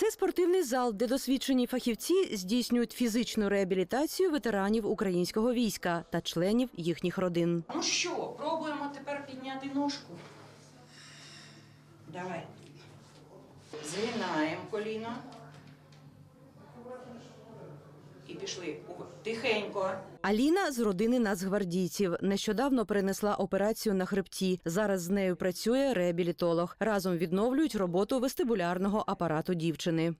Це спортивний зал, де досвідчені фахівці здійснюють фізичну реабілітацію ветеранів українського війська та членів їхніх родин. Ну що, пробуємо тепер підняти ножку. Давай. Згинаємо коліно. І пішли. Тихенько. Аліна з родини нацгвардійців нещодавно перенесла операцію на хребті. Зараз з нею працює реабілітолог. Разом відновлюють роботу вестибулярного апарату дівчини.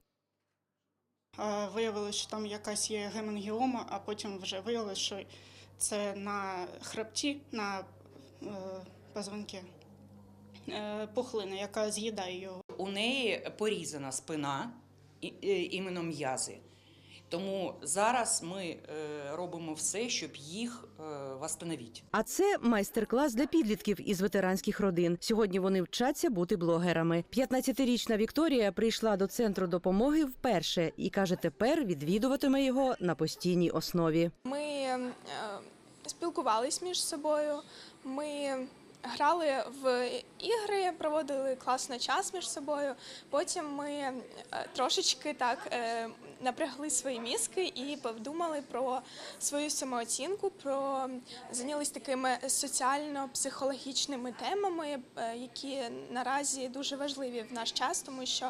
Виявилося, що там якась є гемангіома, а потім вже виявилося, що це на хребті, на е, позвонки е, пухлина, яка з'їдає його. У неї порізана спина, е, іменно м'язи. Тому зараз ми е, робимо все, щоб їх е, восстановити. А це майстер-клас для підлітків із ветеранських родин. Сьогодні вони вчаться бути блогерами. 15-річна Вікторія прийшла до центру допомоги вперше і каже, тепер відвідуватиме його на постійній основі. Ми е, спілкувались між собою. Ми грали в ігри, проводили класний час між собою. Потім ми трошечки так е, напрягли свої мізки і подумали про свою самооцінку, про зайнялись такими соціально-психологічними темами, е, які наразі дуже важливі в наш час, тому що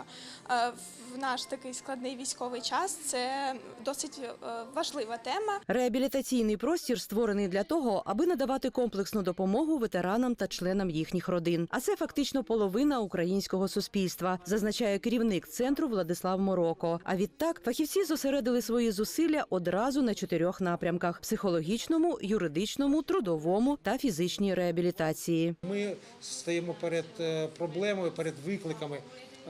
е, в наш такий складний військовий час це досить е, важлива тема. Реабілітаційний простір створений для того, аби надавати комплексну допомогу ветеранам та членам їхніх родин. А це фактично половина українського суспільства, зазначає керівник центру Владислав Мороко. А відтак фахівці зосередили свої зусилля одразу на чотирьох напрямках: психологічному, юридичному, трудовому та фізичній реабілітації. Ми стоїмо перед е, проблемою, перед викликами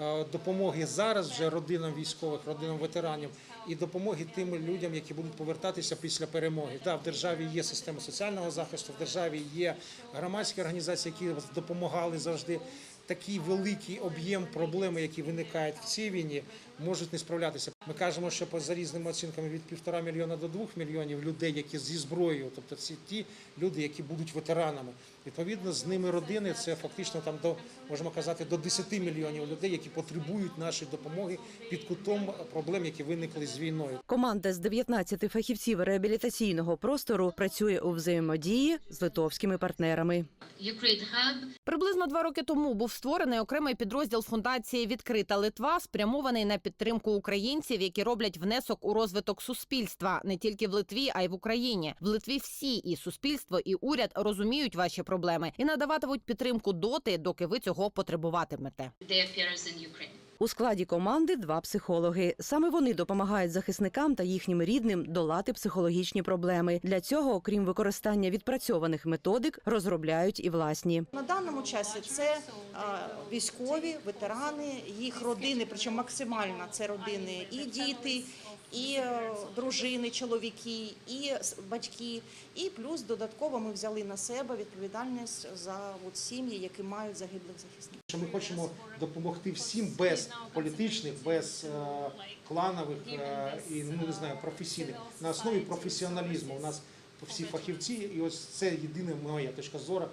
е, допомоги зараз вже родинам військових, родинам ветеранів і допомоги тим людям, які будуть повертатися після перемоги. Да, в державі є система соціального захисту, в державі є громадські організації, які допомагали завжди. Такий великий об'єм проблеми, які виникають в цій війні, можуть не справлятися. Ми кажемо, що по- за різними оцінками від півтора мільйона до двох мільйонів людей, які зі зброєю, тобто ці ті люди, які будуть ветеранами. Відповідно, з ними родини це фактично там до можемо казати до 10 мільйонів людей, які потребують нашої допомоги під кутом проблем, які виникли з війною. Команда з 19 фахівців реабілітаційного простору працює у взаємодії з литовськими партнерами. Приблизно два роки тому був створений окремий підрозділ фундації Відкрита Литва, спрямований на підтримку українців, які роблять внесок у розвиток суспільства не тільки в Литві, а й в Україні. В Литві всі і суспільство, і уряд розуміють ваші проблеми і надаватимуть підтримку доти, доки ви цього потребуватимете. У складі команди два психологи. Саме вони допомагають захисникам та їхнім рідним долати психологічні проблеми. Для цього, окрім використання відпрацьованих методик, розробляють і власні. На даному часі це військові, ветерани, їх родини, причому максимально це родини і діти, і е, дружини, чоловіки, і батьки. І плюс додатково ми взяли на себе відповідальність за от, сім'ї, які мають загиблих захисників. Що Ми хочемо допомогти всім без політичних, без е, кланових е, і ну не знаю професійних на основі професіоналізму. У нас всі фахівці, і ось це єдина моя точка зору.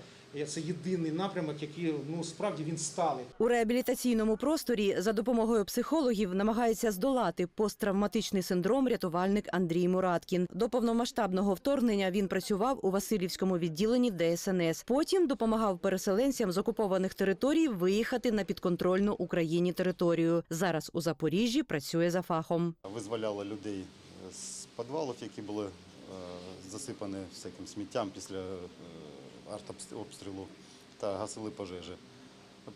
Це єдиний напрямок, який ну справді він сталий. У реабілітаційному просторі за допомогою психологів намагається здолати посттравматичний синдром рятувальник Андрій Мураткін. До повномасштабного вторгнення він працював у Васильівському відділенні ДСНС. Потім допомагав переселенцям з окупованих територій виїхати на підконтрольну Україні територію. Зараз у Запоріжжі працює за фахом. Визволяла людей з підвалів, які були е, засипані всяким сміттям після е, артобстрілу та гасили пожежі.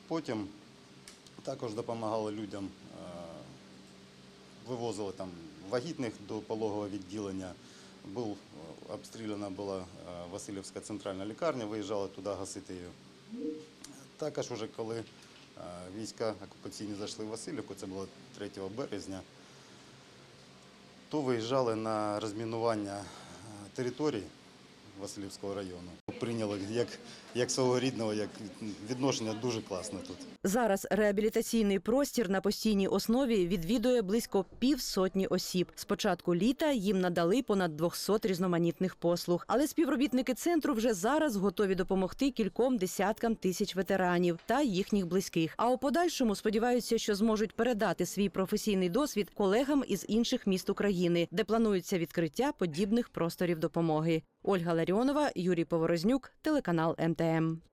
Потім також допомагали людям, е, вивозили там вагітних до пологового відділення. Був е, обстріляна була е, Васильівська центральна лікарня, виїжджали туди гасити її. Також, уже коли війська окупаційні зайшли в Васильівку, це було 3 березня, то виїжджали на розмінування територій Васильівського району. Прийняли як, як свого рідного, як відношення дуже класне тут. Зараз реабілітаційний простір на постійній основі відвідує близько півсотні осіб. З початку літа їм надали понад 200 різноманітних послуг. Але співробітники центру вже зараз готові допомогти кільком десяткам тисяч ветеранів та їхніх близьких. А у подальшому сподіваються, що зможуть передати свій професійний досвід колегам із інших міст України, де планується відкриття подібних просторів допомоги. Ольга Ларіонова, Юрій Поворознюк, телеканал МТМ.